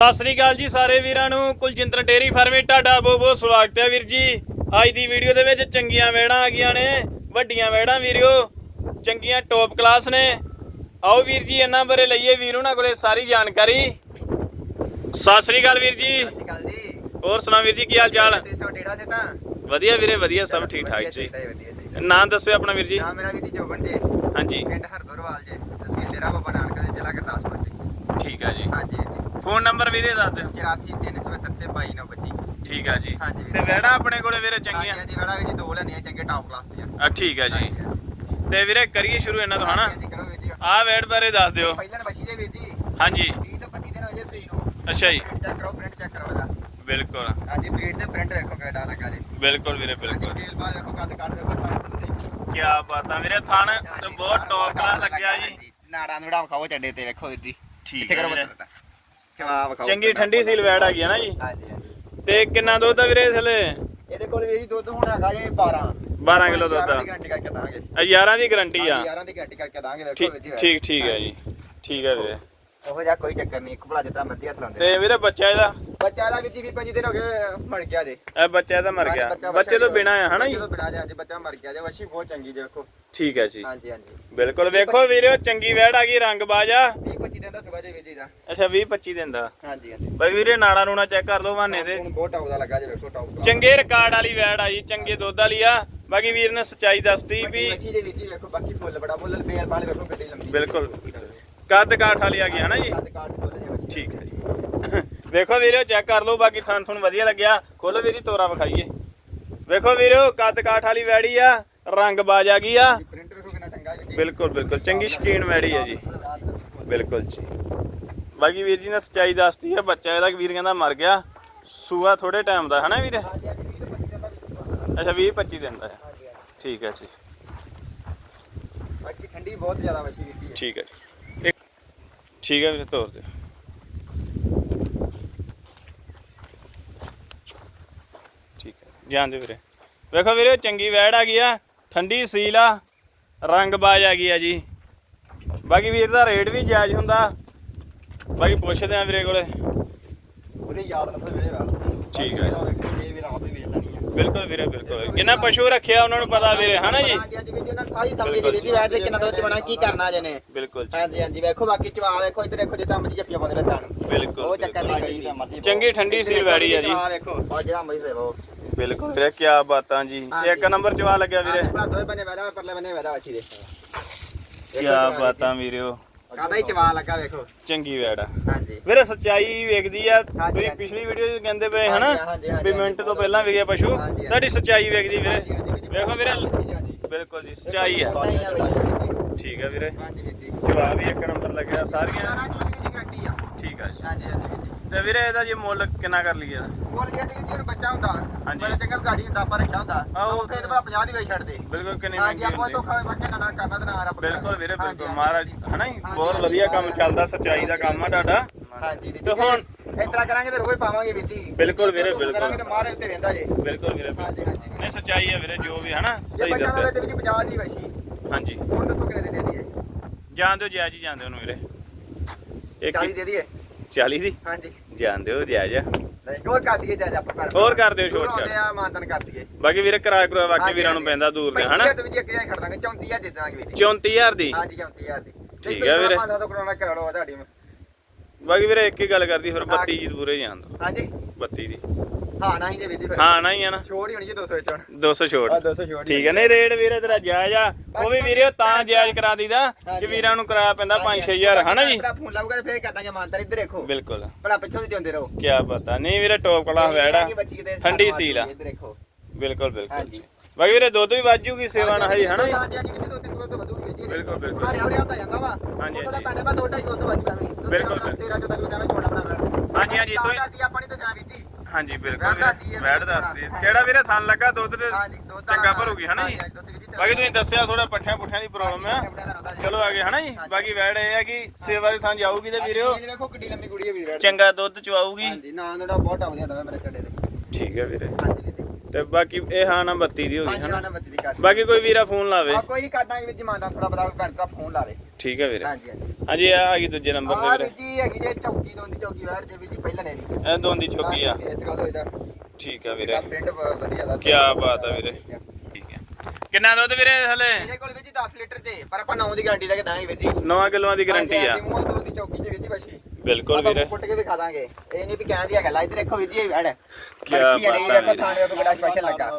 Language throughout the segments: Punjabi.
ਸਤਿ ਸ੍ਰੀ ਅਕਾਲ ਜੀ ਸਾਰੇ ਵੀਰਾਂ ਨੂੰ। ਕੁਲਜਿੰਦਰ ਡੇਰੀ ਫਾਰਮੇ ਤੁਹਾਡਾ ਬਹੁਤ ਬਹੁਤ ਸਵਾਗਤ ਹੈ ਵੀਰ ਜੀ। ਅੱਜ ਦੀ ਵੀਡੀਓ ਦੇ ਵਿੱਚ ਚੰਗੀਆਂ ਵੇੜਾਂ ਆ ਗਈਆਂ ਨੇ ਵੱਡੀਆਂ ਵੇੜਾਂ ਵੀਰਿਓ ਚੰਗੀਆਂ ਟੌਪ ਕਲਾਸ ਨੇ। ਆਓ ਵੀਰ ਜੀ ਇਹਨਾਂ ਬਾਰੇ ਲਈਏ ਵੀਰ ਉਹਨਾਂ ਕੋਲੇ ਸਾਰੀ ਜਾਣਕਾਰੀ। ਸਤਿ ਸ੍ਰੀ ਅਕਾਲ ਵੀਰ ਜੀ। ਸਤਿ ਸ਼੍ਰੀ ਅਕਾਲ ਜੀ। ਹੋਰ ਸੁਣਾ ਵੀਰ ਜੀ ਕੀ ਹਾਲ ਚਾਲ? ਵਧੀਆ ਵੀਰੇ ਵਧੀਆ ਸਭ ਠੀਕ ਠਾਕ ਜੀ। ਨਾਂ ਦੱਸਿਓ ਆਪਣਾ ਵੀਰ ਜੀ। ਨਾਮ ਮੇਰਾ ਵੀ ਜੀ ਜੋਬਨ ਜੀ। ਹਾਂਜੀ। ਪਿੰਡ ਹਰਦੋਰਵਾਲ ਜੀ ਤਹਿਸੀਲ ਡੇਰਾ ਬਾਬਾ ਨਾਨਕ ਦੇ ਜ਼ਿਲ੍ਹਾ ਗੁਰਦਾਸਪੁਰ ਜੀ। ਠੀਕ ਹੈ ਜੀ। ਹਾਂਜੀ। ਫੋਨ ਨੰਬਰ ਵੀਰੇ ਦੱਸ ਦਿਓ। 84 374 2225 ਠੀਕ ਹੈ ਜੀ। ਹਾਂਜੀ ਤੇ ਵੇੜਾ ਆਪਣੇ ਕੋਲੇ ਵੀਰੇ ਚੰਗੀਆਂ? ਹਾਂਜੀ ਹਾਂਜੀ ਬੜਾ ਵੀ ਜੀ ਦੋ ਲੈਣੀਆਂ ਚੰਗੇ ਟਾਪ ਕਲਾਸ ਦੀਆਂ। ਆ ਠੀਕ ਹੈ ਜੀ। ਤੇ ਵੀਰੇ ਕਰੀਏ ਸ਼ੁਰੂ ਇਹਨਾਂ ਤੋਂ ਹਨਾ? ਹਾਂਜੀ ਕਰੋ ਵੀਰ ਜੀ। ਆਹ ਵੇੜ ਬਾਰੇ ਦੱਸ ਦਿਓ। ਪਹਿਲਾਂ ਬਸੀ ਜੇ ਵੀਰ ਜੀ। ਹਾਂਜੀ। 20 ਤੋਂ 25 ਦਿਨ ਹੋ ਜੇ ਸੂਈ ਨੂੰ। ਅੱਛਾ ਜੀ। ਪ੍ਰਿੰਟ ਚੈੱਕ ਕਰੋ ਪ੍ਰਿੰਟ ਚੈੱਕ ਕਰੋ ਇਹਦਾ। ਬਿਲਕੁਲ। ਹਾਂਜੀ ਪ੍ਰਿੰਟ ਤੇ ਪ੍ਰਿੰਟ ਵੇਖੋ ਕਿਹੜਾ ਲੱਗਾ ਜੀ ਬਿਲਕੁਲ ਵੀਰੇ ਹਾਂਜੀ ਬਿਲਕੁਲ। ਟੇਲ ਬਾਲ ਵੇਖੋ ਕੱਦ ਕੱਟ ਵੇਖੋ ਤਾਂ ਤੁਹਾਨੂੰ ਕੀ ਬਾਤਾਂ ਵੀਰੇ ਥਾਣ ਤੇ ਬਹੁਤ ਟੌਪ ਦਾ ਲੱਗਿਆ ਜੀ। ਨਾੜਾ ਨੂੜਾ ਵਿਖਾਓ ਚੱਡੇ ਤੇ ਵੇਖੋ ਵੀਰ ਜੀ। ਠੀਕ ਪਿੱਛੇ ਕਰੋ ਵੀਰੇ। ਬੱਤਰ ਚਵਾ ਵਿਖਾਓ ਚੰਗੀ ਠੰਡੀ ਸੀਲ ਵੈੜ ਆ ਗਈ ਹੈ ਨਾ ਜੀ? ਹਾਂਜੀ ਹਾਂਜੀ। ਤੇ ਕਿੰਨਾ ਦੁੱਧ ਆ ਵੀਰੇ ਥਲੇ? ਇਹਦੇ ਕੋਲ ਵੀ ਜੀ ਦੁੱਧ ਹੁਣ ਹੈਗਾ ਜੀ 12 12 ਕਿਲੋ ਦੁੱਧ ਆ। ਦੀ ਗਾਰੰਟੀ ਕਰਕੇ ਦਾਂਗੇ। ਆ 11 ਦੀ ਗਾਰੰਟੀ ਆ। 11 ਦੀ ਗਾਰੰਟੀ ਕਰਕੇ ਦਾਂਗੇ ਵੇਖੋ ਠੀਕ ਜੀ ਠੀਕ ਠੀਕ ਹੈ ਜੀ। ਠੀਕ ਹੈ ਵੀਰੇ। ਉਹੋ ਜਿਹਾ ਕੋਈ ਚੱਕਰ ਨਹੀਂ ਇੱਕ ਭਲਾ ਜਿੱਦਾਂ ਮਰਜ਼ੀ ਹੱਥ ਲਾਉਂਦੇ। ਤੇ ਵੀਰੇ ਬੱਚਾ ਇਹਦਾ? ਬੱਚਾ ਇਹਦਾ ਵੀ ਜੀ 25 ਦਿਨ ਹੋ ਗਏ ਮਰ ਗਿਆ ਜੇ। ਇਹ ਬੱਚਾ ਇਹਦਾ ਮਰ ਗਿਆ। ਬੱਚਾ- ਬੱਚੇ ਤੋਂ ਬਿਨਾ ਆ ਹਨਾ ਬੱਚੇ ਜੀ ਤੋਂ ਬਿਨਾ ਜੇ ਹਾਂਜੀ ਬੱਚਾ ਮਰ ਗਿਆ ਜੇ ਵਸ਼ੀ ਬਹੁਤ ਚੰਗੀ ਜੇ ਵੇਖੋ। ਠੀਕ ਹੈ ਜੀ। ਹਾਂਜੀ ਹਾਂਜੀ। ਬਿਲਕੁਲ। ਵੇਖੋ ਵੀਰੇ ਚੰਗੀ ਵੈੜ ਆ ਗਈ ਰੰਗ ਬਾਜਾ 20 25 ਦਿਨ ਦਾ ਸੁਬਾ ਜੇ ਵੀਰ ਜੀ ਦਾ। ਅੱਛਾ 20 25 ਦਿਨ ਦਾ। ਹਾਂਜੀ ਹਾਂਜੀ। ਬਈ ਵੀਰੇ ਨਾੜਾ ਨੂਣਾ ਚੈੱਕ ਕਰ ਲਓ ਬਹਾਨੇ ਤੇ। ਹੁਣ ਬਹੁਤ ਟੌਪ ਦਾ ਲੱਗਾ ਜੇ ਵੇਖੋ ਟੌਪ ਚੰਗੇ ਰਿਕਾਰਡ ਵਾਲੀ ਵੈੜ ਆ ਜੀ ਚੰਗੇ ਦੁੱਧ ਵਾਲੀ ਆ। ਬਾਕੀ ਵੀਰ ਨੇ ਸੱਚਾਈ ਦੱਸਤੀ ਵੀ ਵਸ਼ੀ ਦੇ ਵੀਰ ਜੀ ਵੇਖੋ ਬਾਕੀ ਫੁੱਲ ਬੜਾ ਫੁੱਲ ਬੇਲ ਵਾਲੇ ਵੇਖੋ ਕਿੱਡੀ ਲੰਬੀ ਬਿਲਕੁਲ। ਕੱਦ ਕਾਠ ਵਾਲੀ ਆ ਗਈ ਹਨਾ ਜੀ? ਕੱਦ ਠੀਕ ਹੈ ਜੀ। ਵੇਖੋ ਵੀਰੋ ਚੈੱਕ ਕਰ ਲਓ ਬਾਕੀ ਥਾਨ ਤੁਹਾਨੂੰ ਵਧੀਆ ਲੱਗਿਆ। ਖੋਲੋ ਵੀਰੀ ਤੋਰਾ ਵਿਖਾਈਏ। ਵੇਖੋ ਵੀਰੋ ਕੱਦ ਕਾਠ ਵਾਲੀ ਵੈੜੀ ਆ। ਰੰਗ ਬਾਜ ਆ ਗਈ ਆ। ਪ੍ਰਿੰਟ ਵੇਖੋ ਕਿੰਨਾ ਚੰਗਾ ਹੈ ਵੀਰ ਜੀ। ਬਿਲਕੁਲ ਬਿਲਕੁਲ। ਚੰਗੀ ਸ਼ਕੀਨ ਵੈੜੀ ਆ ਜੀ। ਬਿਲਕੁਲ ਜੀ। ਬਾਕੀ ਵੀਰ ਜੀ ਨੇ ਸੱਚਾਈ ਦੱਸਤੀ ਆ ਬੱਚਾ ਇਹਦਾ ਵੀਰ ਕਹਿੰਦਾ ਮਰ ਗਿਆ। ਸੂਆ ਥੋੜੇ ਟਾਈਮ ਦਾ ਹਨਾ ਵੀਰੇ? ਹਾਂਜੀ ਹਾਂਜੀ ਵੀਰ 25 ਦਿਨ ਦਾ ਵੀ ਅੱਛਾ 20 25 ਦਿਨ ਦਾ ਠੀਕ ਹੈ ਜੀ। ਬਾਕੀ ਠੰਡੀ ਬਹੁਤ ਜ਼ਿਆਦਾ ਵਸ਼ੀ ਵੀਰ ਜੀ ਠੀਕ ਹੈ ਜੀ। ਠੀਕ ਹੈ ਵੀਰੇ ਤੋਰ ਦਿਓ। ਠੀਕ ਹੈ ਜਾਣ ਦਿਓ ਵੀਰੇ। ਵੇਖੋ ਵੀਰੇ ਚੰਗੀ ਵੈੜ ਆ ਗਈ ਆ। ਠੰਡੀ ਸੀਲ ਆ ਰੰਗ ਬਾਜ ਆ ਗਈ ਆ ਜੀ। ਬਾਕੀ ਵੀਰ ਦਾ ਰੇਟ ਵੀ ਜਾਇਜ਼ ਹੁੰਦਾ। ਬਾਕੀ ਪੁੱਛਦੇ ਆ ਵੀਰੇ ਕੋਲੇ। ਉਹਦੇ ਯਾਦ ਨਸਲ ਵੀਰੇ ਵਾਲ ਠੀਕ ਹੈ। ਇਹ ਵੀਰ ਆਪ ਹੀ ਵੇਚ ਲੈਣੀ ਹੈ ਬਿਲਕੁਲ ਵੀਰੇ ਬਿਲਕੁਲ। ਕਿੰਨਾ ਪਸ਼ੂ ਰੱਖਿਆ ਉਹਨਾਂ ਨੂੰ ਪਤਾ ਵੀਰੇ ਹਨਾ ਜੀ? ਹਾਂਜੀ ਹਾਂਜੀ ਵੀਰ ਜੀ ਉਹਨਾਂ ਸਾਰੀ ਸਮਝ ਜੀ ਵੀਰ ਜੀ ਬੈਠ ਦੇ ਕਿੰਨਾ ਦੁੱਧ ਚਵਣਾ ਕੀ ਕਰਨਾ ਜੇ ਨੇ। ਬਿਲਕੁਲ ਜੀ, ਹਾਂਜੀ ਹਾਂਜੀ ਵੇਖੋ ਬਾਕੀ ਚਵਾ ਵੇਖੋ ਇੱਧਰ ਦੇਖੋ ਜਿੱਦਾਂ ਮਰਜ਼ੀ ਜੱਫੀਆਂ ਪਾਉਂਦੇ ਰਹਿੰਦਾ ਬਿਲਕੁਲ ਉਹ ਚੱਕਰ। ਨਹੀਂ ਚੰਗੀ ਠੰਡੀ ਸੀਲ ਵੈੜੀ ਆ ਜੀ। ਚਵਾ ਵੇਖੋ। ਉਹ ਜਿਹੜਾ ਮਰਜ਼ੀ ਦੇਵੋ ਬਿਲਕੁਲ ਵੀਰੇ ਕੀ ਬਾਤਾਂ ਜੀ। ਇੱਕ ਨੰਬਰ ਚਵਾ ਲੱਗਿਆ ਵੀਰੇ। ਆਪਣਾ ਦੋਵੇਂ ਬਨੇ ਵੈਦਾ ਪਰਲੇ ਬਨੇ ਵੈਦਾ ਵੱਛੀ ਦੇ ਕੀ ਬਾਤਾਂ ਵੀਰਿਓ। ਕਾਦਾ ਹੀ ਚਵਾ ਲੱਗਾ ਵੇਖੋ। ਚੰਗੀ ਵੈੜ ਆ। ਹਾਂਜੀ। ਵੀਰੇ ਸੱਚਾਈ ਵੇਖਦੀ ਆ। ਤੁਸੀਂ। ਪਿਛਲੀ ਵੀਡੀਓ 'ਚ ਕਹਿੰਦੇ ਪਏ ਹਨਾ? ਵੀ ਮਿੰਟ ਤੋਂ ਪਹਿਲਾਂ ਵਿਗਿਆ ਪਸ਼ੂ। ਤੁਹਾਡੀ ਸੱਚਾਈ ਵੇਖਦੀ ਵੀਰੇ। ਵੇਖੋ ਵੀਰੇ। ਬਿਲਕੁਲ ਜੀ ਸੱਚਾਈ ਆ। ਠੀਕ ਆ ਵੀਰੇ। ਹਾਂਜੀ ਵੀਰ ਜੀ। ਜਵਾਬ ਵੀ ਇੱਕ ਨੰਬਰ ਲੱਗਿਆ ਸਾਰੀਆਂ। ਠੀਕ ਆ ਜੀ। ਹਾਂਜੀ ਹਾਂਜੀ ਤੇ ਵੀਰੇ ਇਹਦਾ ਜੀ ਮੁੱਲ ਕਿੰਨਾ ਕਰ ਲਈਏ ਬੋਲ ਗਿਆ ਤੇ ਜਿਹਨੂੰ ਬੱਚਾ ਹੁੰਦਾ। ਬੜਾ ਚੰਗਾ ਗਾੜੀ ਹੁੰਦਾ ਆਪਾਂ ਰੱਖਿਆ ਹੁੰਦਾ। ਉਹ ਫੇਰ ਭਲਾ 50 ਦੀ ਵੇਚ ਛੱਡਦੇ। ਬਿਲਕੁਲ ਕਿੰਨੀ ਹਾਂਜੀ ਮਹਿੰਗੀ ਆਪਾਂ ਧੋਖਾ ਵਾਕਿਆ ਨਾ ਨਾ ਕਰਨਾ ਤੇ ਨਾ ਰੱਬ ਬਿਲਕੁਲ ਵੀਰੇ ਬਿਲਕੁਲ। ਮਹਾਰਾਜ ਹਨਾ ਜੀ? ਬਹੁਤ ਵਧੀਆ ਕੰਮ। ਚੱਲਦਾ ਸੱਚਾਈ ਦਾ ਕੰਮ ਆ ਤੁਹਾਡਾ। ਹਾਂਜੀ ਤੇ ਜੀ ਹੁਣ- ਇਸ ਤਰ੍ਹਾਂ ਕਰਾਂਗੇ ਤੇ ਰੋਏ ਪਾਵਾਂਗੇ ਵੀਰ ਜੀ। ਬਿਲਕੁਲ ਵੀਰੇ, ਬਿਲਕੁਲ। ਕਰਾਂਗੇ ਤੇ ਮਾਰੇ ਉੱਤੇ ਵੇਂਦਾ ਜੇ। ਬਿਲਕੁਲ ਵੀਰੇ ਹਾਂਜੀ ਹਾਂਜੀ। ਨਹੀਂ ਸੱਚਾਈ ਆ ਵੀਰੇ ਜੋ ਵੀ ਹਨਾ? ਜੇ ਸਹੀ ਬੱਚਾ ਦੱਸਿਆ। ਹੋਵੇ ਤੇ ਵਿੱਚ 50 ਦੀ ਵੈਸੀ। ਹਾਂਜੀ। ਹੁਣ ਦੱਸੋ ਕਿੰਨੇ ਦੀ ਦੇ ਦਈਏ? ਜਾਣ ਦਿਓ ਜਾਇਜ਼ ਹੀ ਜਾਣ ਦਿਓ ਉਹਨੂੰ ਵੀਰੇ। ਇੱਕ 40 ਦੇ ਦਈਏ? 40 ਦੀ? ਹਾਂਜੀ। ਜਾਣ ਦਿਓ ਜਾਇਜ਼ ਆ। ਨਹੀਂ ਹੋਰ ਕਰ ਦਈਏ ਜਾ ਆਪਾਂ ਕਰ ਹੋਰ ਕਰ ਦਿਓ ਛੋਟ ਛਾਟ ਆ ਮਾਨਤਨ ਕਰ ਦਈਏ। ਬਾਕੀ ਵੀਰੇ ਕਿਰਾਇਆ ਕਰਵਾ ਹਾਂਜੀ, ਵੀਰਾਂ ਨੂੰ। ਪੈਂਦਾ ਦੂਰ ਦੇ ਹਨਾ? ਹਜ਼ਾਰ ਤੋਂ ਵੀ ਜੀ ਅੱਗੇ ਜਾ ਕੇ ਖੜ ਦਾਂਗੇ 34000 ਦੇ ਦਾਂਗੇ ਵੀਰ। ਜੀ 34000 ਦੀ? ਹਾਂਜੀ 34000 ਦੀ। ਠੀਕ ਹੈ ਵੀਰੇ। 500 ਤੋਂ ਕਰਾਉਣਾ ਕਰਾ ਲਓ ਤੁਹਾਡੀ। ਬਾਕੀ ਵੀਰੇ ਇੱਕ ਹੀ ਗੱਲ ਕਰਦੀ ਫਿਰ 32 ਜੀ ਪੂਰੇ ਜਾਣ ਦੋ। ਹਾਂਜੀ। 32 ਦੀ। ਹਾਂ ਨਾ ਹੀ ਜੀ ਫਿਰ। ਹਾਂ ਨਾ ਹੀ ਆ ਨਾ। ਛੋੜ ਹੀ ਹੋਣੀ ਜੀ 200 ਚ ਹੁਣ। 200 ਛੋੜ। ਆ 200 ਛੋੜ ਠੀਕ ਹੈ ਨਹੀਂ ਰੇਟ ਵੀਰੇ ਤੇਰਾ ਜਾਇਜ਼ ਆ। ਉਹ ਵੀ ਵੀਰੇ ਤਾਂ ਜਾਇਜ਼ ਕਰਾ ਦੀਦਾ ਕਿ। ਵੀਰਾਂ ਨੂੰ ਕਿਰਾਇਆ ਪੈਂਦਾ 5-6000 ਹਨਾ ਜੀ? ਭਰਾ ਫੋਨ ਲਾਊਗਾ ਫੇਰ ਕਹਦਾਂਗੇ ਮਾਨਤਨ ਇੱਧਰ ਦੇਖੋ। ਬਿਲਕੁਲ। ਭਲਾ ਪਿੱਛੋਂ ਦੀ ਜਾਂਦੇ ਰਹੋ। ਕੀ ਪਤਾ। ਨਹੀਂ ਵੀਰੇ ਟੌਪ ਕਲਾਸ ਵੈੜਾ ਠੰਡੀ ਸੀਲ ਆ। ਇੱਧਰ ਦੇਖੋ। ਬਿਲਕੁਲ ਬਿਲਕੁਲ। ਬਾਕੀ ਵੀਰੇ ਦੁੱਧ ਵੀ ਵਾਜੂਗੀ ਸੇਵਾ ਨਾ ਹੈ ਹਨਾ ਦੋ ਬਿਲਕੁਲ, ਬਿਲਕੁਲ। ਹਾਂ ਰਿਆ ਹੁੰਦਾ ਜਾਂਦਾ ਵਾ। ਹਾਂਜੀ, ਉਹਦਾ। ਪੈਂਦੇ ਦੋ ਢਾਈ ਕਿਲੋ ਤੋਂ ਵੱਜੂਗਾ ਵੀ। ਬਿਲਕੁਲ, 13 14 ਕਿਲੋ ਐਵੇਂ ਛੋਟਾ ਬਣਾ ਹਾਂਜੀ, ਹਾਂਜੀ, ਤੁਸੀਂ- ਤੁਸੀਂ ਆਪਾਂ ਨਹੀਂ ਤਾਂ ਜਾਣਾ ਵੀਰ ਜੀ ਹਾਂਜੀ ਬਿਲਕੁਲ ਵੈੜ ਦੱਸਦੀ ਹੈ, ਕਿਹੜਾ ਵੀਰੇ ਥਣ ਲੱਗਾ ਦੁੱਧ ਤੇ ਦੁੱਧ ਚੰਗਾ ਭਰੂਗੀ ਹਨਾ ਜੀ? ਬਾਕੀ ਤੁਸੀਂ ਦੱਸਿਆ ਥੋੜਾ ਪੱਠਿਆਂ ਪੁੱਠਿਆਂ ਦੀ ਪ੍ਰੋਬਲਮ ਆ ਚਲੋ ਆਗੇ ਹਨਾ ਜੀ? ਬਾਕੀ ਵੈੜ ਇਹ ਆ ਕਿ ਸੇਵਾ ਦੇ ਥਾਂ ਜਾਊਗੀ ਤੇ ਵੀਰਿਓ ਇਹ ਵੇਖੋ ਕਿੱਡੀ ਲੰਮੀ ਕੁੜੀ ਹੈ ਵੀਰ ਚੰਗਾ ਦੁੱਧ ਚਵਾਊਗੀ। ਹਾਂਜੀ ਨਾਲ ਦਾ ਬਹੁਤ ਆਉਂਦੀਆਂ ਦਵੇ ਮੇਰੇ ਛੱਡੇ ਦੇ ਠੀਕ ਹੈ ਵੀਰੇ। ਹਾਂਜੀ ਤੇ ਬਾਕੀ ਇਹ ਹਾਂ ਨਾ 32 ਦੀ ਹੋ ਗਈ ਹਾਂਜੀ ਹਨਾ? ਹਾਂ ਬੱਤੀ ਦੀ ਕਰ ਬਾਕੀ ਕੋਈ ਵੀਰਾ ਫੋਨ ਲਾਵੇ। ਆ ਕੋਈ ਨਹੀਂ ਕਰਦਾਂਗੇ ਵੀਰ ਜੀ ਮਾਨਦਾਨ ਥੋੜਾ ਬਤਾ ਭੈਣ ਭਰਾ ਫੋਨ ਲਾਵੇ। ਠੀਕ ਹੈ ਵੀਰੇ। ਹਾਂਜੀ ਹਾਂਜੀ। ਹਾਂਜੀ ਆ ਆ ਗਈ ਦੂਜੇ ਨੰਬਰ ਆ ਤੇ ਵੀਰ। ਵੀਰੇ ਜੀ ਹੈਗੀ ਜੇ ਚੌਕੀ ਤੋਂ ਦੀ ਚੌਕੀ ਵਾੜ ਦੇ ਵੀਰ ਜੀ ਪਹਿਲਾਂ ਨੇ ਵੀ। ਇਹ ਦੋਨ ਦੀ ਚੁੱਕੀ ਆ। ਇਸ ਗੱਲ ਇਹਦਾ ਠੀਕ ਆ ਵੀਰੇ। ਪ੍ਰਿੰਟ ਵਧੀਆ ਦਾ ਕੀ ਬਾਤ ਆ ਵੀਰੇ। ਠੀਕ ਹੈ ਕਿੰਨਾ ਦੁੱਧ ਵੀਰੇ ਹਲੇ? ਇਹਦੇ ਕੋਲ ਵੀਰ ਜੀ 10 ਲੀਟਰ ਤੇ ਪਰ ਆਪਾਂ 9 ਦੀ ਗਾਰੰਟੀ ਲੈ ਕੇ ਦਾਂਗੇ ਵੀਰ ਜੀ। 9 ਕਿਲੋਆਂ ਦੀ ਗਾਰੰਟੀ ਆ। ਹਾਂਜੀ, ਮੂੰਹ ਦੋ ਦੀ ਚੌਕੀ ਤੇ ਵੀਰ ਜੀ। ਬਿਲਕੁਲ ਆਪਾਂ ਵੀਰੇ। ਕੁੱਟ ਕੇ ਦਿਖਾ ਦਾਂਗੇ। ਇਹ ਨਹੀਂ ਵੀ ਕਹਿਣ ਦੀ ਗੱਲ ਇੱਧਰ ਦੇਖੋ ਵੀਰ ਜੀ ਇਹ ਵੜ ਕਿਆ ਬਰਫੀ ਆ ਬਾਤ ਆ ਦੇਖੋ ਥਾਣੇ ਵੇਖੋ ਬੜਾ ਸਪੈਸ਼ਲ ਲੱਗਾ।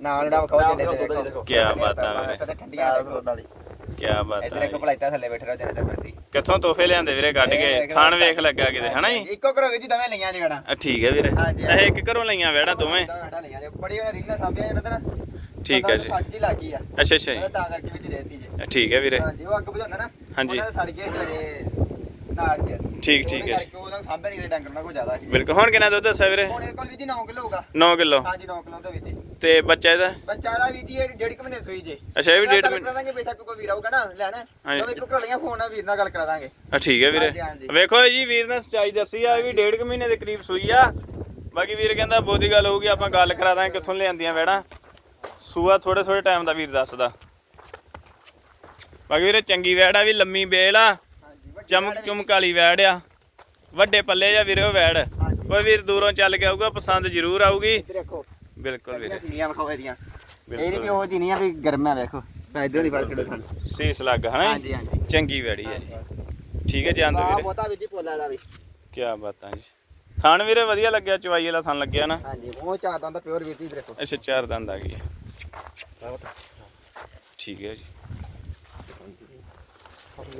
ਨਾਲ ਜਿਹੜਾ ਵਿਖਾਓ ਜਿਹੜੇ ਤੇ ਦੇਖੋ। ਕਿਆ ਬਾਤ ਆ ਵੀਰੇ। ਕਦੇ ਠੰਡੀਆਂ ਦੇਖੋ ਕੀ ਬਾਤ ਇੱਧਰ ਆ ਦੇਖੋ ਭਲਾਈਤਾ ਥੱਲੇ ਬੈਠੇ ਰਹੋ ਜਿਹੜੇ ਤੇ ਮਰਜ਼ੀ। ਕਿੱਥੋਂ ਤੋਹਫੇ ਲਿਆਂਦੇ ਵੀਰੇ ਕੱਢ ਕੇ? ਖਾਣ ਵੇਖ ਲੱਗਾ ਕਿਤੇ ਹਨਾ ਜੀ? ਇੱਕੋ ਕਰੋ ਵੀਰ ਜੀ ਦਵੇਂ ਲਈਆਂ ਜੀ ਵੜਾ। ਆ ਠੀਕ ਹੈ ਵੀਰੇ। ਇਹ ਇੱਕ ਘਰੋਂ ਲਈਆਂ ਵੈੜਾ ਦੋਵੇਂ। ਵੜਾ ਲਈਆਂ ਜੀ। ਬੜੀ ਰੀਨਾ ਸਾਂਭਿਆ ਇਹਨਾਂ ਤੇ ਨਾ ਠੀਕ ਹੈ ਜੀ। ਸੱਚ ਜੀ ਲੱਗੀ ਆ। ਅੱਛਾ ਅੱਛਾ ਤਾਂ ਕਰਕੇ ਵਿੱਚ ਦੇਤੀ ਜੀ। ਠੀਕ ਹੈ ਵੀਰੇ। ਹਾਂਜੀ ਉਹ ਅੱਗ ਬੁਝਾਉਂਦਾ ਨਾ ਹਾਂਜੀ। ਸੜ ਗਏ ਚ ਠੀਕ, ਠੀਕ ਹੈ। ਉਹਦੇ ਕਰਕੇ ਉਹਨਾਂ ਸਾਂਭੇ ਨਹੀਂ ਦੇ ਡੰਗਰ ਨਾਲ ਕੋਈ ਜ਼ਿਆਦਾ ਸੀ। ਬਿਲਕੁਲ। ਹੁਣ ਕਿੰਨਾ ਦੁੱਧ ਦੱਸਿਆ ਵੀਰੇ ਹੁਣ ਇਹ ਕੋਲ ਵੀ ਜੀ 9 ਕਿਲੋ ਹੋਊਗਾ। 9 ਕਿਲੋ। ਹਾਂਜੀ 9 ਕਿਲੋ ਦਾ ਵੀ ਜੀ। ਤੇ ਬੱਚਾ ਇਹਦਾ? ਬੱਚਾ ਦਾ ਵੀ ਜੀ ਇਹ ਡੇਢ ਕੁ ਮਹੀਨੇ ਸੂਈ ਜੇ। ਅੱਛਾ ਇਹ ਵੀ ਡੇਢ ਗੱਲ ਮਿੰਟ ਕਰਾ ਦਾਂਗੇ ਬੇਸ਼ੱਕ ਕੋਈ ਵੀਰ ਆਊਗਾ ਨਾ ਲੈਣਾ। ਹਾਂਜੀ। ਤਾਂ ਇੱਕ ਘੋੜੀਆਂ ਫੋਨ ਨਾਲ ਵੀਰ ਨਾਲ ਗੱਲ ਕਰਾ ਦਾਂਗੇ। ਆ ਠੀਕ ਹੈ ਵੀਰੇ। ਹਾਂਜੀ, ਹਾਂਜੀ। ਵੇਖੋ ਜੀ ਵੀਰ ਨੇ ਸਚਾਈ ਦੱਸੀ ਆ ਇਹ ਵੀ ਡੇਢ ਕੁ ਮਹੀਨੇ ਦੇ ਕਰੀਬ ਸੂਈ ਆ। ਬਾਕੀ ਵੀਰ ਕਹਿੰਦਾ ਬਹੁਤੀ ਗੱਲ ਹੋਊਗੀ ਆਪਾਂ ਗੱਲ ਕਰਾ ਦਾਂਗੇ ਕਿੱਥੋਂ ਲਿਆਂਦੀਆਂ ਵੈੜਾਂ ਸੂਆ ਥੋੜੇ ਥੋੜੇ ਟਾਈਮ ਦਾ ਵੀਰ ਦੱਸਦਾ। ਬਾਕੀ ਵੀਰੇ ਚੰਗੀ ਵੈੜ ਆ ਵੀ ਲੰਮੀ ਬੇਲ ਆ। ਚਮਕ ਚੁਮਕ ਵਾਲੀ ਵੈੜ ਆ। ਵੱਡੇ ਪੱਲੇ ਜਾਂ ਵੀਰੇ ਉਹ ਵੈੜ। ਕੋਈ ਵੀਰ ਦੂਰੋਂ ਚੱਲ ਕੇ ਆਊਗਾ ਪਸੰਦ ਜ਼ਰੂਰ ਆਊਗੀ। ਬਿਲਕੁਲ ਵੀਰੇ। ਸੀਨੀਆਂ ਵਿਖਾਓ ਇਹਦੀਆਂ। ਇਹ ਨਹੀਂ ਵੀ ਬਿਲਕੁਲ ਉਹ ਜੀ ਨਹੀਂ ਆ ਵੀ ਗਰਮ ਆ ਵੇਖੋ। ਮੈਂ ਇਧਰੋਂ ਦੀ ਫੜ ਛੱਡੋ ਤੁਹਾਨੂੰ ਸੀਸ ਲੱਗ ਹਨਾ? ਹਾਂਜੀ ਹਾਂਜੀ। ਚੰਗੀ ਵੈੜੀ ਹੈ ਜੀ ਠੀਕ ਹੈ ਜੀ ਆਂਦੇ ਆ ਵੀਰੇ। ਬਹੁਤਾ ਵੀ ਜੀ ਪੋਲਾ ਦਾ ਵੀ। ਕੀ ਬਾਤਾਂ ਜੀ। ਥਣ ਵੀਰੇ ਵਧੀਆ ਲੱਗਿਆ ਚਵਾਈ ਵਾਲਾ ਥਣ ਲੱਗਿਆ ਨਾ? ਹਾਂਜੀ ਉਹ ਚਾਹਤਾ ਦਾ ਪਿਓਰ ਵੀਰ ਜੀ ਦੇਖੋ ਅੱਛਾ ਚਾਰ ਦੰਦ ਆ ਗਈ ਠੀਕ ਹੈ ਜੀ।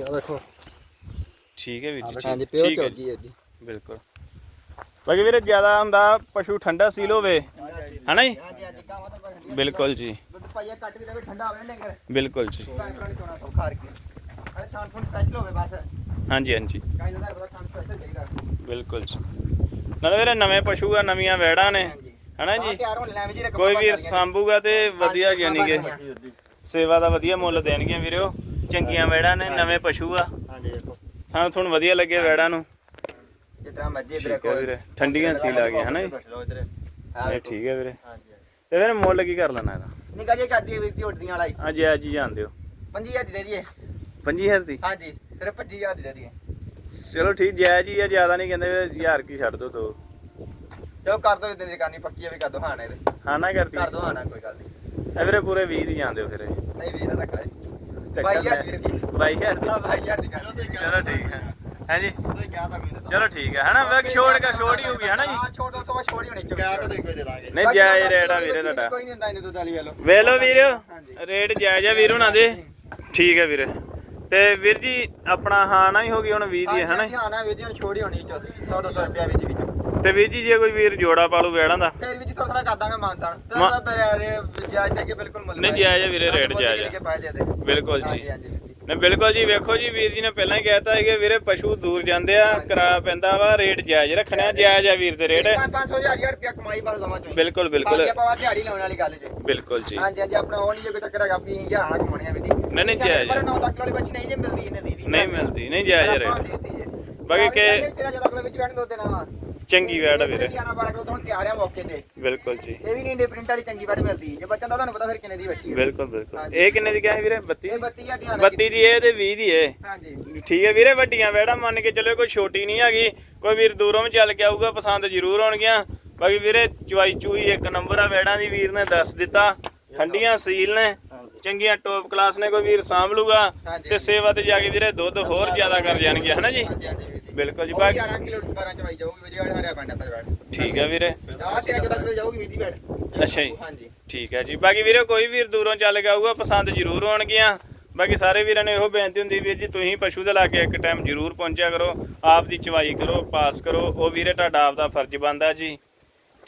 ਦੇਖੋ ਠੀਕ ਹੈ ਵੀਰ ਜੀ ਹਾਂਜੀ ਪਿਓਰ ਠੀਕ ਹੈ ਜੀ, ਚੌਕੀ ਹੈ ਜੀ? ਬਿਲਕੁਲ। ਬਾਕੀ ਵੀਰੇ ਜ਼ਿਆਦਾ ਹੁੰਦਾ ਪਸ਼ੂ ਠੰਡਾ ਸੀਲ ਹੋਵੇ ਹਨਾ ਜੀ? ਬਿਲਕੁਲ ਜੀ। ਦੁੱਧ ਪਾਈਆ ਕੱਟ ਕੇ ਦੇਵੇ ਠੰਡਾ ਹੋਵੇ ਨਾ ਡੰਗਰ। ਬਿਲਕੁਲ ਜੀ। ਹਾਂਜੀ ਹਾਂਜੀ। ਬਿਲਕੁਲ ਜੀ। ਨਾਲੇ ਵੀਰੇ ਨਵੇਂ ਪਸ਼ੂ ਆ ਨਵੀਆਂ ਵੈੜਾਂ ਨੇ ਹਨਾ ਜੀ? ਵੀ ਕੋਈ ਵੀਰ ਸੰਭੂਗਾ ਤੇ ਵਧੀਆ ਯਾਨੀ ਕਿ ਸੇਵਾ ਦਾ ਵਧੀਆ ਮੁੱਲ ਦੇਣਗੀਆਂ ਵੀਰੋ। ਚੰਗੀਆਂ ਵੈੜਾਂ ਨੇ ਨਵੇਂ ਪਸ਼ੂ ਆ। ਹਾਂ ਤੁਹਾਨੂੰ ਵਧੀਆ ਲੱਗੇ ਵੈੜਾਂ ਨੂੰ। ਜਿੱਦਾਂ ਮਰਜ਼ੀ ਇਧਰ ਠੀਕ ਹੈ ਵੀਰੇ। ਠੰਡੀਆਂ ਸੀਲ ਆ ਗਈਆਂ ਹਨਾ ਜੀ? ਇਹ ਠੀਕ ਹੈ ਵੀਰੇ। ਹਾਂਜੀ। ਤੇ ਵੀਰੇ ਮੁੱਲ ਕੀ ਕਰ ਲੈਣਾ ਇਹਦਾ? ਨਿਕਾ ਜੇ ਕਰਦੀ ਵੀਰ ਦੀ ਉੱਡਦੀਆਂ ਵਾਲਾ ਹੀ। ਅੱਜ ਅੱਜ ਹੀ ਹੋ। 5000 ਦੀ ਦੇ ਦਈਏ। 25000 ਦੀ? ਹਾਂਜੀ ਫਿਰ 25000 ਦੀ ਦੇ ਦਈਏ। ਚਲੋ ਠੀਕ ਜਾਇਜ਼ ਹੀ ਆ ਜ਼ਿਆਦਾ ਨਹੀਂ ਕਹਿੰਦੇ ਵੀਰੇ, ਹਜ਼ਾਰ ਕੀ ਛੱਡ ਦੋ ਤੋ ਚਲੋ ਕਰ ਦੋ ਇਦਾਂ ਦੀ ਕਰਨੀ ਪੱਕੀ ਆ ਵੀ ਕਰ ਦੋ ਹਾਂ ਨਾ ਇਹਦੇ। ਹਾਂ ਨਾ ਕਰਦੀ ਕਰ ਦੋ ਹਾਂ ਨਾ ਕੋਈ ਗੱਲ ਨਹੀਂ। ਇਹ ਵੀਰੇ ਪੂਰੇ 20 ਦੀ ਜਾਂਦੇ ਹੋ ਫਿਰ ਇਹ। ਨਹੀਂ ਵੀਰ ਦਾ ਧੱਕਾ ਹੈ। ਚੱਕਰ ਬਾਈ ਦੀ ਨਾ ਭਾਈ ਯਾਰ ਦੀ। ਚਲੋ ਠੀਕ ਹੈ। ਹਾਂਜੀ। ਤੁਸੀਂ ਕਿਹਾ ਤਾਂ ਮੈਨੂੰ ਚਲੋ ਠੀਕ ਹੈ। ਹਨਾ ਵੇ ਛੋੜ ਕੇ ਛੋੜ ਹੀ ਹੋਊਗੀ ਹਨਾ ਜੀ? ਹਾਂ ਛੋੜ ਦੋ ਸਵਾ ਛੋੜ ਹੀ ਹੋਣੀ ਕਿਹਾ ਤਾਂ ਤੁਸੀਂ ਕੋਈ ਦੇ ਦਾਂਗੇ ਨਹੀਂ ਜਾਇਜ਼ ਰੇਟ ਆ ਵੀਰੇ ਤੁਹਾਡਾ। ਕੋਈ ਨਹੀਂ ਹੁੰਦਾ ਇਹਨੇ ਦੁੱਧ ਵਾਲੀ। ਵੇਲੋ ਵੇਲੋ ਵੀਰ ਹਾਂਜੀ। ਰੇਟ ਜਾਇਜ਼ ਆ ਵੀਰ ਹੁਣਾਂ ਦੇ। ਠੀਕ ਹੈ ਵੀਰੇ। ਤੇ ਵੀਰ ਜੀ ਆਪਣਾ ਹਾਂ ਨਾ ਹੀ ਹੋ ਗਈ ਹੁਣ 20 ਦੀ ਹੈ ਹਨਾ ਹਾਂਜੀ ਹਾਂ ਨਾ ਵੀਰ ਜੀ ਛੋੜ ਹੀ ਹੋਣੀ 100 200 ਰੁਪਿਆ ਵਿੱਚ ਵਿੱਚ। ਤੇ ਵੀਰ ਜੀ ਜੇ ਕੋਈ ਵੀਰ ਜੋੜਾ ਪਾ ਲੂ ਵੈੜਾਂ ਦਾ। ਫਿਰ ਵਿੱਚ ਥੋੜਾ ਥੋੜਾ ਕਰ ਦਾਂਗੇ ਮਾਨਤਾਨ। ਮਾ- ਜਾਇਜ਼ ਤੇ ਕਿ ਬਿਲਕੁਲ ਮੁੱਲ ਨਹੀਂ, ਜਾਇਜ਼ ਆ ਵੀਰੇ, ਰੇਟ ਜਾਇਜ਼ ਜਾਂਦੇ ਬਿਲਕੁਲ ਜੀ। ਜੀ। ਨੇ ਬਿਲਕੁਲ ਜੀ ਵੇਖੋ ਜੀ ਵੀਰ ਜੀ ਨੇ ਪਹਿਲਾਂ ਹੀ ਕਹਿਤਾ ਹੈ ਕਿ ਵੀਰੇ ਪਸ਼ੂ ਦੂਰ ਜਾਂਦੇ ਆ ਕਿਰਾਇਆ ਪੈਂਦਾ ਵਾ ਰੇਟ ਜਾਇਜ਼ ਰੱਖਣਾ ਜਾਇਜ਼ ਆ ਵੀਰ ਦੇ ਰੇਟ। ਪੰਜ- ਪੰਜ ਸੌ ਹਜ਼ਾਰ ਹਜ਼ਾਰ ਰੁਪਿਆ ਕਮਾਈ ਬਸ ਲਵਾਂ ਚੋਂ। ਬਿਲਕੁਲ ਬਿਲਕੁਲ। ਬਾਕੀ ਆਪਾਂ ਦਿਹਾੜੀ ਲਾਉਣ ਵਾਲੀ ਗੱਲ ਜੇ। ਬਿਲਕੁਲ ਜੀ। ਹਾਂਜੀ ਹਾਂਜੀ ਆਪਣਾ ਉਹ ਨਹੀਂ ਜੇ ਕੋਈ ਚੱਕਰ ਹੈਗਾ ਵੀ ਹਜ਼ਾਰਾਂ ਕਮਾਉਣੇ ਆ ਵੀ ਨਹੀਂ, ਨਹੀਂ, ਜਾਇਜ਼। ਪਰ 9 ਤੱਕ ਵਾਲੀ ਬੱਚੀ ਨਹੀਂ ਜੇ ਮਿਲਦੀ ਇਹਨੇ ਦੀ ਨਹੀਂ ਮਿਲਦੀ ਨਹੀਂ ਜਾਇਜ਼ ਰੇਟ। ਬਾਕੀ ਬਾਕੀ ਕਿ ਤੇਰਾ ਜਦੋਂ ਅਗਲੇ ਵਿੱਚ ਵੈਣ ਦੋ ਦੇਣਾ ਵਾ। ਚੰਗੀ ਵੈੜ ਆ ਵੀਰੇ। 11 12 ਕਿਲੋ ਤੋਂ ਹੁਣ ਤਿਆਰ ਆ ਮੌਕੇ ਤੇ। ਬਿਲਕੁਲ ਜੀ। ਇਹ ਵੀ ਨਹੀਂ ਇੰਡੇ ਪ੍ਰਿੰਟ ਵਾਲੀ ਚੰਗੀ ਵੈੜ ਮਿਲਦੀ। ਜੇ ਬੱਚਾ ਦਾ ਤੁਹਾਨੂੰ ਪਤਾ ਫਿਰ ਕਿੰਨੇ ਦੀ ਹੈ ਬਿਲਕੁਲ ਬਿਲਕੁਲ। ਹਾਂਜੀ। ਇਹ ਕਿੰਨੇ ਦੀ ਕਿਹਾ ਸੀ ਵੀਰੇ? 32 ਇਹ 32000 ਦੀ 32 ਦੀ ਇਹ ਤੇ 20 ਦੀ ਇਹ। ਹਾਂਜੀ। ਠੀਕ ਹੈ ਵੀਰੇ ਵੱਡੀਆਂ ਵੈੜਾਂ ਮੰਨ ਕੇ ਚੱਲਿਓ ਕੋਈ ਛੋਟੀ ਨਹੀਂ ਹੈਗੀ। ਕੋਈ ਵੀਰ ਦੂਰੋਂ ਵੀ ਚੱਲ ਕੇ ਆਊਗਾ ਪਸੰਦ ਜ਼ਰੂਰ ਹੋਣਗੀਆਂ ਬਾਕੀ ਵੀਰੇ ਚੁਆਈ ਚੂਈ ਇੱਕ ਨੰਬਰ ਆ ਵੈੜਾਂ ਦੀ ਵੀਰ ਨੇ ਦੱਸ ਦਿੱਤਾ। ਠੰਡੀਆਂ ਸੀਲ ਨੇ। ਚੰਗੀਆਂ ਟੌਪ ਕਲਾਸ ਨੇ ਕੋਈ ਵੀਰ ਸਾਂਭ ਲੂਗਾ। ਹਾਂਜੀ। ਤੇ ਸੇਵਾ ਤੇ ਜਾ ਕੇ ਵੀਰੇ ਦੁੱਧ ਹੋਰ ਜ਼ਿਆਦਾ ਕਰ ਜਾਣਗੇ ਹਨਾ ਜੀ? ਹਾਂਜੀ ਹਾਂਜੀ। ਵੀਰ ਜੀ ਬਿਲਕੁਲ ਜੀ ਬਾਕੀ 11 ਕਿਲੋ 12 ਚ ਵਾਈ ਜਾਊਗੀ ਵੀਰ ਹਰਿਆ ਪੰਡਾ ਪਰ ਵੈੜ ਠੀਕ ਹੈ ਵੀਰੇ। ਆ 13 14 ਕਿਲੋ ਜਾਊਗੀ ਜੀ ਵੈੜ ਅੱਛਾ ਜੀ। ਹਾਂਜੀ। ਠੀਕ ਹੈ ਜੀ। ਬਾਕੀ ਵੀਰੇ ਕੋਈ ਵੀਰ ਦੂਰੋਂ ਚੱਲ ਕੇ ਆਊਗਾ ਪਸੰਦ ਜ਼ਰੂਰ ਹੋਣਗੀਆਂ। ਬਾਕੀ ਸਾਰੇ ਵੀਰਾਂ ਨੇ ਇਹੋ ਬੇਨਤੀ ਹੁੰਦੀ ਵੀਰ ਜੀ ਤੁਸੀਂ ਪਸ਼ੂ ਦੇ ਲਾਗੇ ਇੱਕ ਟਾਈਮ ਜ਼ਰੂਰ ਪਹੁੰਚਿਆ ਕਰੋ। ਆਪ ਦੀ ਚਵਾਈ ਕਰੋ ਪਾਸ ਕਰੋ। ਉਹ ਵੀਰੇ ਤੁਹਾਡਾ ਆਪ ਦਾ ਫਰਜ਼ ਬਣਦਾ ਜੀ।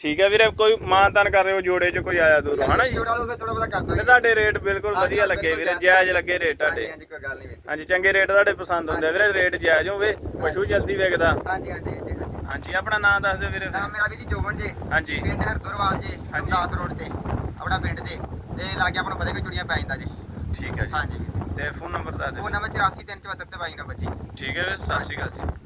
ਠੀਕ ਹੈ ਵੀਰੇ ਕੋਈ ਮਾਨਤਾਨ ਕਰ ਰਹੇ ਹੋ ਜੋੜੇ 'ਚ ਕੋਈ ਆਇਆ ਦੂਰੋਂ ਹਨਾ ਜੀ ਜੋੜਾ ਲਓ ਫਿਰ ਥੋੜਾ ਬਹੁਤਾ ਕਰ ਤੇ ਦਾਂਗੇ ਤੁਹਾਡੇ ਰੇਟ ਬਿਲਕੁਲ ਹਾਂਜੀ, ਵਧੀਆ ਬਿਲਕੁਲ ਲੱਗੇ ਵੀਰੇ ਜਾਇਜ਼ ਲੱਗੇ ਰੇਟ ਹਾਂਜੀ ਤੁਹਾਡੇ। ਹਾਂਜੀ ਕੋਈ ਗੱਲ ਨਹੀਂ ਵੀਰ। ਜੀ। ਹਾਂਜੀ ਚੰਗੇ ਰੇਟ ਤੁਹਾਡੇ ਪਸੰਦ ਹੁੰਦੇ ਆ ਵੀਰੇ ਰੇਟ ਜਾਇਜ਼ ਹੋਵੇ ਪਸ਼ੂ ਜਲਦੀ ਵਿਕਦਾ। ਹਾਂਜੀ ਹਾਂਜੀ ਵੀਰ ਜੀ ਹਾਂਜੀ। ਹਾਂਜੀ ਆਪਣਾ ਨਾਮ ਦੱਸ ਦਿਓ ਵੀਰੇ। ਨਾਮ ਮੇਰਾ ਵੀਰ ਜੀ ਜੋਬਨ ਜੀ। ਹਾਂਜੀ। ਪਿੰਡ ਹਰਦੁਰਵਾਲ ਜੀ ਰਮਦਾਸ ਰੋਡ ਤੇ ਆਪਣਾ ਪਿੰਡ ਤੇ। ਤੇ ਲਾਗੇ ਆਪਣਾ ਪਤਾ ਕਿ ਚੁੜੀਆਂ ਪੈ ਜਾਂਦਾ ਜੀ। ਠੀਕ ਹੈ ਜੀ। ਹਾਂਜੀ। ਵੀਰ ਜੀ ਤੇ ਫੋਨ ਨੰਬਰ ਦੱਸ ਦਿਓ। ਉਹ ਨੰਬਰ 84 374 ਤੇ 22 ਨੰਬਰ ਜੀ। ਠੀਕ ਹੈ ਵੀਰੇ ਸਤਿ ਸ਼੍ਰੀ ਅਕਾਲ ਜੀ।